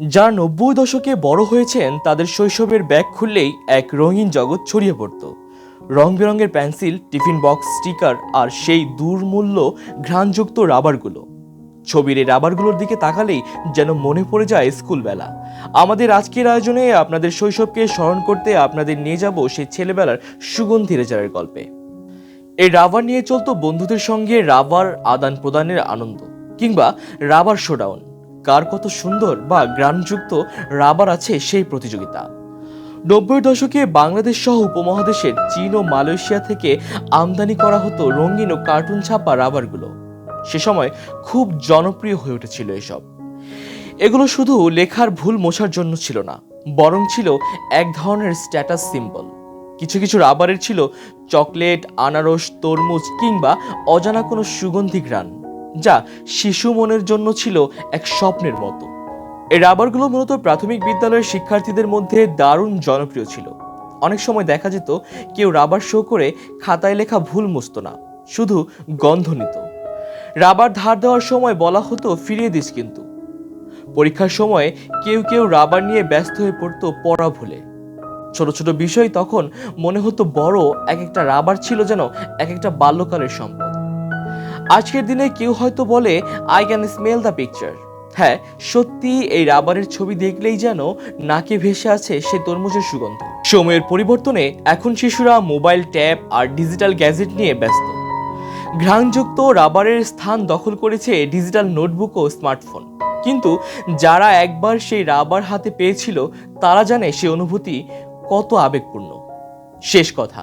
যারা নব্বই দশকে বড় হয়েছেন, তাদের শৈশবের ব্যাগ খুললেই এক রঙিন জগৎ ছড়িয়ে পড়ত। রং বেরঙের পেন্সিল, টিফিন বক্স, স্টিকার আর সেই দুর্মূল্য ঘ্রাণযুক্ত রাবারগুলো। ছবির এই রাবারগুলোর দিকে তাকালেই যেন মনে পড়ে যায় স্কুলবেলা। আমাদের আজকের আয়োজনে আপনাদের শৈশবকে স্মরণ করতে আপনাদের নিয়ে যাব সেই ছেলেবেলার সুগন্ধি রেজারের গল্পে। এই রাবার নিয়ে চলতো বন্ধুদের সঙ্গে রাবার আদান প্রদানের আনন্দ কিংবা রাবার শোডাউন। কার কত সুন্দর বা গ্রানযুক্ত রাবার আছে সেই প্রতিযোগিতা। নব্বই দশকে বাংলাদেশ সহ উপমহাদেশের চীন ও মালয়েশিয়া থেকে আমদানি করা হতো রঙিন ও কার্টুন ছাপা রাবারগুলো। সে সময় খুব জনপ্রিয় হয়ে উঠেছিল এসব। এগুলো শুধু লেখার ভুল মোছার জন্য ছিল না, বরং ছিল এক ধরনের স্ট্যাটাস সিম্বল কিছু কিছু রাবারের ছিল চকলেট, আনারস, তরমুজ কিংবা অজানা কোনো সুগন্ধি ঘ্রাণ। যা শিশু মনের জন্য ছিল এক স্বপ্নের মতো। এই রাবারগুলো মূলত প্রাথমিক বিদ্যালয়ের শিক্ষার্থীদের মধ্যে দারুণ জনপ্রিয় ছিল। অনেক সময় দেখা যেত, কেউ রাবার শো করে খাতায় লেখা ভুল মুছত না, শুধু গন্ধ নিত। রাবার ধার দেওয়ার সময় বলা হতো, ফিরিয়ে দিস কিন্তু। পরীক্ষার সময় কেউ কেউ রাবার নিয়ে ব্যস্ত হয়ে পড়তো পড়া ভুলে। ছোট ছোট বিষয় তখন মনে হতো বড়, এক একটা রাবার ছিল যেন এক একটা বাল্যকালের সম্পদ। আজকের দিনে কেউ হয়তো বলে I can smell the picture হ্যাঁ সত্যি এই রাবারের ছবি দেখলেই যেন নাকে ভেসে আছে সে তরমুজের সুগন্ধ। সময়ের পরিবর্তনে এখন শিশুরা মোবাইল, ট্যাব আর ডিজিটাল গ্যাজেট নিয়ে ব্যস্ত। ঘ্রাণযুক্ত রাবারের স্থান দখল করেছে ডিজিটাল নোটবুক ও স্মার্টফোন। কিন্তু যারা একবার সেই রাবার হাতে পেয়েছিল, তারা জানে সে অনুভূতি কত আবেগপূর্ণ। শেষ কথা,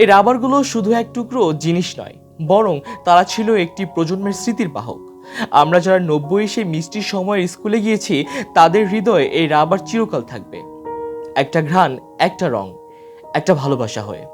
এই রাবারগুলো শুধু এক টুকরো জিনিস নয় বরং তারা ছিল একটি প্রজন্মের স্মৃতির বাহক। আমরা যারা নব্বই সেই মিষ্টির সময় স্কুলে গিয়েছি, তাদের হৃদয়ে এই রাবার চিরকাল থাকবে। একটা ঘ্রাণ, একটা রং, একটা ভালোবাসা হয়ে।